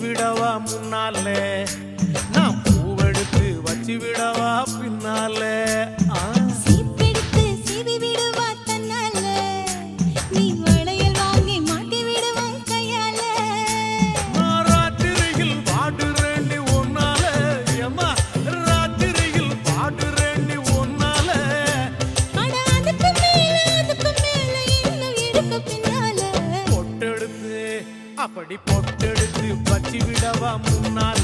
விடவா முன்னாலே? நான் பூவெடுத்து வச்சு விடவா பின்னாலே? அப்படி பொட்டெடுத்து வச்சு விடவா முன்னால்?